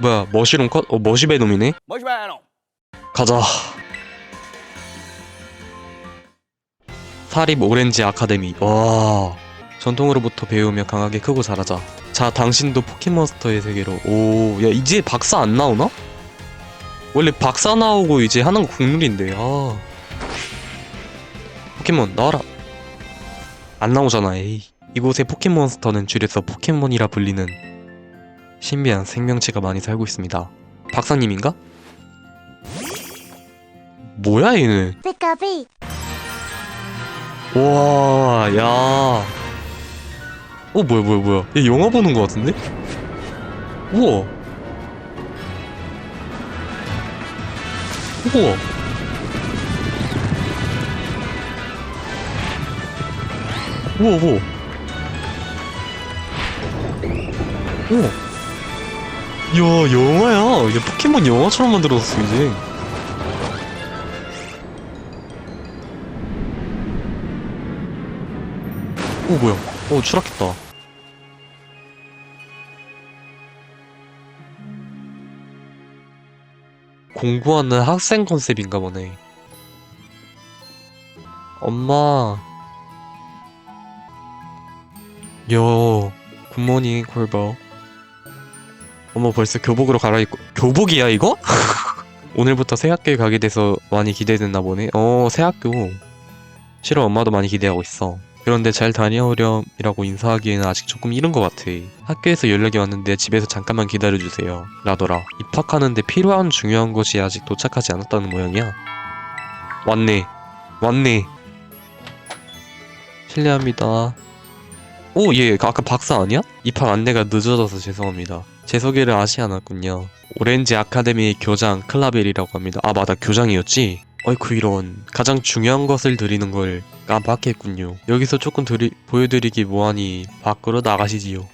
뭐야 머시룸 컷? 어 머시베놈이네? Bem. 가자 사립 오렌지 아카데미 와 전통으로부터 배우며 강하게 크고 자라자 자 당신도 포켓몬스터의 세계로 오 야 이제 박사 안 나오나? 원래 박사 나오고 이제 하는 거 국룰인데 아 포켓몬 나와라 안 나오잖아 에이 이곳의 포켓몬스터는 줄여서 포켓몬이라 불리는 신비한 생명체가 많이 살고 있습니다 박사님인가? 뭐야 얘는 Pikapi. 와, 야. 어, 뭐야, 뭐야, 뭐야. 얘 영화 보는 거 같은데? 우와. 우와. 우와, 우와. 우와. 야, 영화야. 이게 포켓몬 영화처럼 만들어졌어, 이제. 오, 뭐야. 오, 추락했다. 공부하는 학생 컨셉인가 보네. 엄마. 요, 굿모닝, 콜버. 엄마 벌써 교복으로 갈아입고, 교복이야, 이거? 오늘부터 새 학교에 가게 돼서 많이 기대됐나 보네. 어, 새 학교. 실은 엄마도 많이 기대하고 있어. 그런데 잘 다녀오렴이라고 인사하기에는 아직 조금 이른 것 같아. 학교에서 연락이 왔는데 집에서 잠깐만 기다려주세요. 라더라. 입학하는데 필요한 중요한 것이 아직 도착하지 않았다는 모양이야. 왔네. 왔네. 실례합니다. 오, 얘 아까 박사 아니야? 입학 안내가 늦어져서 죄송합니다. 제 소개를 아시 않았군요. 오렌지 아카데미 교장 클라벨이라고 합니다. 아, 맞아. 교장이었지? 어이쿠 이런 가장 중요한 것을 드리는 걸 깜빡했군요. 여기서 조금 드리, 보여드리기 뭐하니 밖으로 나가시지요.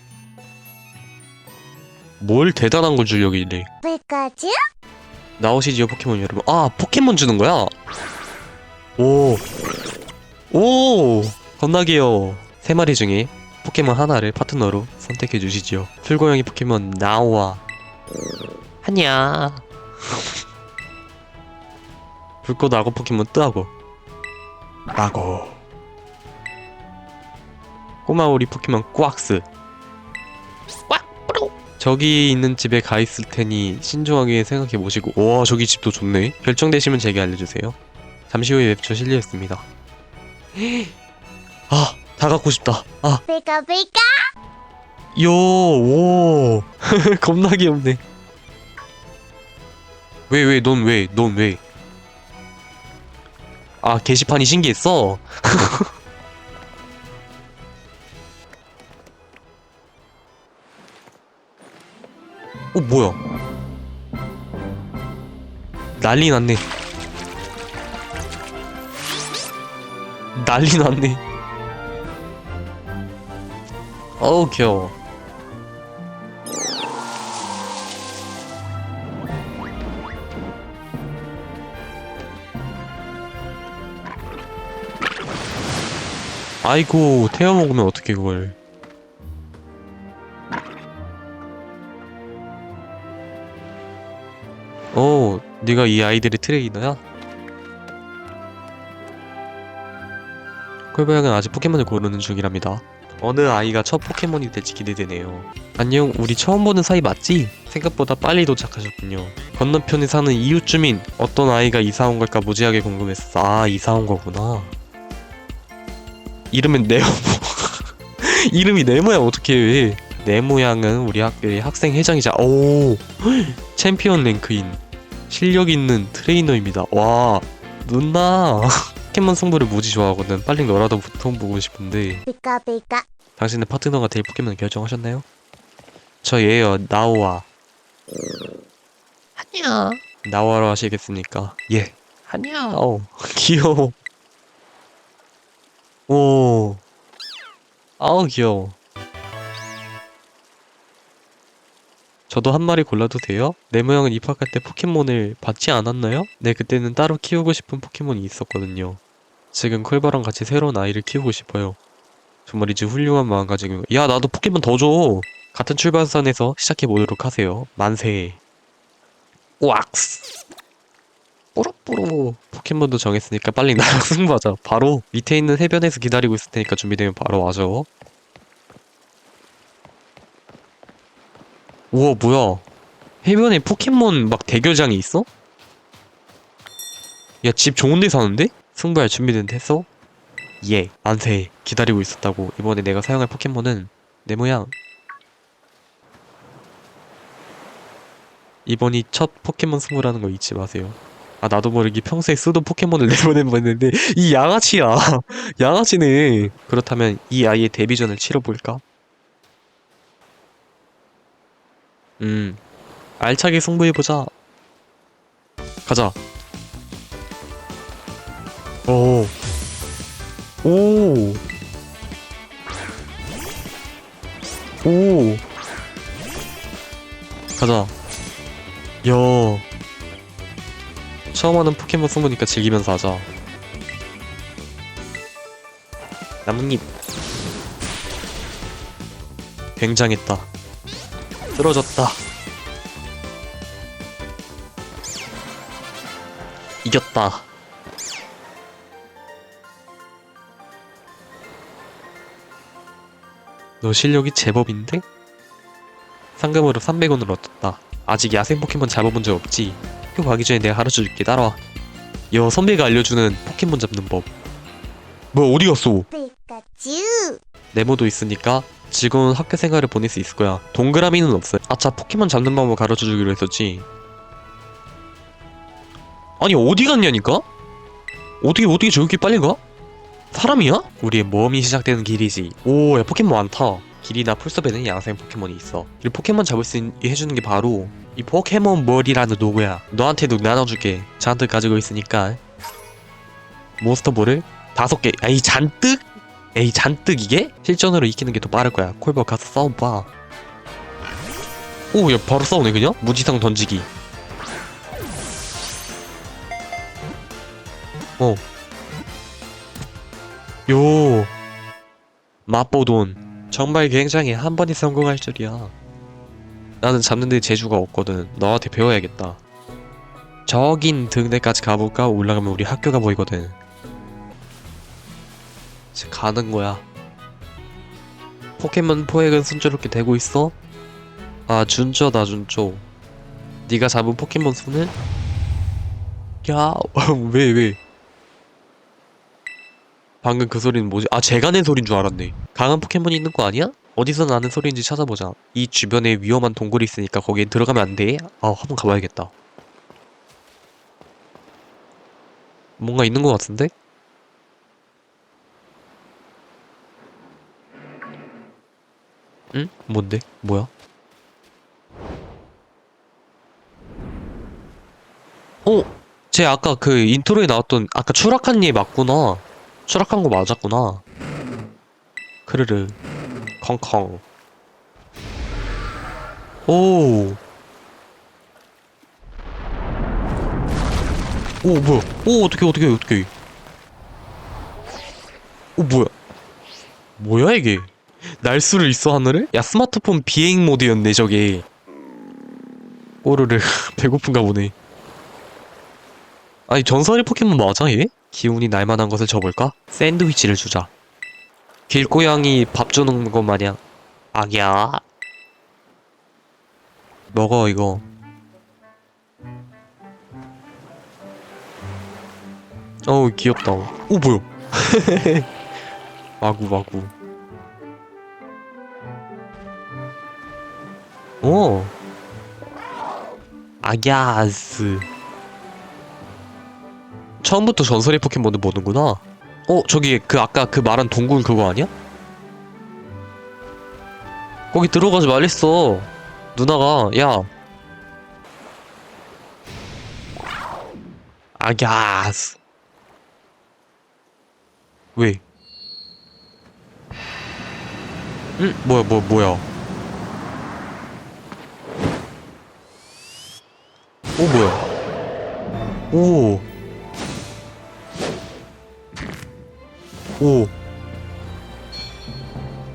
뭘 대단한 걸 주려고 이래. Pikachu. 나오시지요 포켓몬 여러분. 아 포켓몬 주는 거야? 오. 오. 겁나 귀여워. 세 마리 중에 포켓몬 하나를 파트너로 선택해 주시지요. 풀고양이 포켓몬 나와. 하냐. 불꽃 악어 포켓몬 뜨하고. 악어. 꼬마 오리 포켓몬 꽉스. 저기 있는 집에 가 있을 테니 신중하게 생각해 보시고 와 저기 집도 좋네 결정되시면 제게 알려주세요 잠시 후에 웹처 실리했습니다 아 다 갖고 싶다. Pika Pika. 아요오. 겁나 귀엽네. 왜 왜 넌 왜 넌 왜? 아 게시판이 신기했어? 어 뭐야? 난리 났네. 난리 났네 어우 귀여워 아이고 태워 먹으면 어떻게 그걸 오, 네가 이 아이들의 트레이너야? 콜바양은 아직 포켓몬을 고르는 중이랍니다. 어느 아이가 첫 포켓몬이 될지 기대되네요. 안녕, 우리 처음 보는 사이 맞지? 생각보다 빨리 도착하셨군요. 건너편에 사는 이웃 주민, 어떤 아이가 이사 온 걸까 무지하게 궁금했어. 아, 이사 온 거구나. 이름은 네모. 이름이 네모야, 어떻게 해. 네모 양은 우리 학교의 학생 회장이자, 오! 챔피언 랭크인 실력 있는 트레이너입니다. 와 누나 포켓몬 승부를 무지 좋아하거든. 빨리 너라도 보통 보고 싶은데 Pika. 당신의 파트너가 될 포켓몬 결정하셨나요? 저 얘요 나오아. 아니야. 나와로 하시겠습니까? 예. 아니야. 어 귀여워. 오. 아우 귀여워. 저도 한 마리 골라도 돼요? 내 모양은 입학할 때 포켓몬을 받지 않았나요? 네, 그때는 따로 키우고 싶은 포켓몬이 있었거든요. 지금 콜바랑 같이 새로운 아이를 키우고 싶어요. 정말 이제 훌륭한 마음가짐인 야, 나도 포켓몬 더 줘! 같은 출발선에서 시작해 보도록 하세요. 만세. 왁스. 뽀로뽀로. 포켓몬도 정했으니까 빨리 나랑 승부하자. 바로 밑에 있는 해변에서 기다리고 있을 테니까 준비되면 바로 와줘. 우와, 뭐야. 해변에 포켓몬 막 대결장이 있어? 야, 집 좋은 데 사는데? 승부할 준비는 됐어? 예, 만세. 기다리고 있었다고. 이번에 내가 사용할 포켓몬은 내 모양. 이번이 첫 포켓몬 승부라는 거 잊지 마세요. 아, 나도 모르게 평소에 쓰던 포켓몬을 내보내봤는데, 이 양아치야. 양아치네. 그렇다면 이 아이의 데뷔전을 치러볼까? 음, 알차게 승부해보자. 가자. 오. 오. 오. 가자. 야. 처음 하는 포켓몬 승부니까 즐기면서 하자. 나뭇잎. 굉장했다. 쓰러졌다. 이겼다. 너 실력이 제법인데? 상금으로 300원을 얻었다. 아직 야생 포켓몬 잡아본 적 없지? 학교 가기 전에 내가 가르쳐줄게. 따라와. 여 선배가 알려주는 포켓몬 잡는 법. 뭐야 어디 갔어? 네모도 있으니까 즐거운 학교 생활을 보낼 수 있을 거야. 동그라미는 없어요. 아차 포켓몬 잡는 방법 가르쳐 주기로 했었지. 아니 어디 갔냐니까? 어떻게 어떻게 저렇게 빨리 가? 사람이야? 우리의 모험이 시작되는 길이지. 오, 야 포켓몬 많다. 길이나 풀숲에는 야생 포켓몬이 있어. 이 포켓몬 잡을 수 있, 해주는 게 바로 이 포켓몬 볼이라는 도구야. 너한테도 나눠줄게. 잔뜩 가지고 있으니까 몬스터볼을 다섯 개. 에이 잔뜩? 에이 잔뜩 이게? 실전으로 익히는 게 더 빠를 거야. 콜버 가서 싸워봐. 오, 야 바로 싸우네 그냥? 무지성 던지기. 어. 요. 맛보돈. 정말 굉장히 한 번에 성공할 줄이야. 나는 잡는데 재주가 없거든. 너한테 배워야겠다. 저긴 등대까지 가볼까? 올라가면 우리 학교가 보이거든. 이제 가는 거야. 포켓몬 포획은 순조롭게 되고 있어? 아 준초다 준초. 네가 잡은 포켓몬 수는? 야, 왜 왜? 방금 그 소리는 뭐지? 아, 제가 낸 소린 줄 알았네. 강한 포켓몬이 있는 거 아니야? 어디서 나는 소리인지 찾아보자. 이 주변에 위험한 동굴이 있으니까 거기에 들어가면 안 돼. 아, 한번 가봐야겠다. 뭔가 있는 것 같은데? 응? 뭔데? 뭐야? 어? 쟤 아까 그 인트로에 나왔던 아까 추락한 얘 맞구나. 추락한 거 맞았구나. 크르르. 컹컹. 오. 오, 뭐야. 오, 어떡해, 어떡해, 어떡해. 오, 뭐야. 뭐야, 이게. 날 수를 있어, 하늘을? 야, 스마트폰 비행 모드였네, 저게. 오르르. 배고픈가 보네. 아니, 전설의 포켓몬 맞아, 얘? 기운이 날만한 것을 줘볼까? 샌드위치를 주자. 길고양이 밥 주는 것 마냥. 아기야. 먹어, 이거. 어우, 귀엽다. 오, 뭐야. 마구, 마구. 오. 아기야스. 처음부터 전설의 포켓몬을 보는구나. 어, 저기 그 아까 그 말한 동굴 그거 아니야? 거기 들어가지 말랬어. 누나가 야. 아갸스. 왜? 응? 뭐야, 뭐, 뭐야? 오, 뭐야? 오. 오.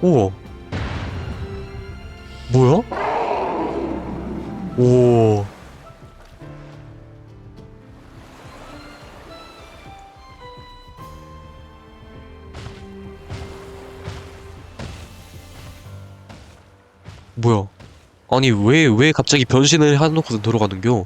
우와. 뭐야? 오. 뭐야? 아니 왜 왜 갑자기 변신을 해놓고서 들어가는겨?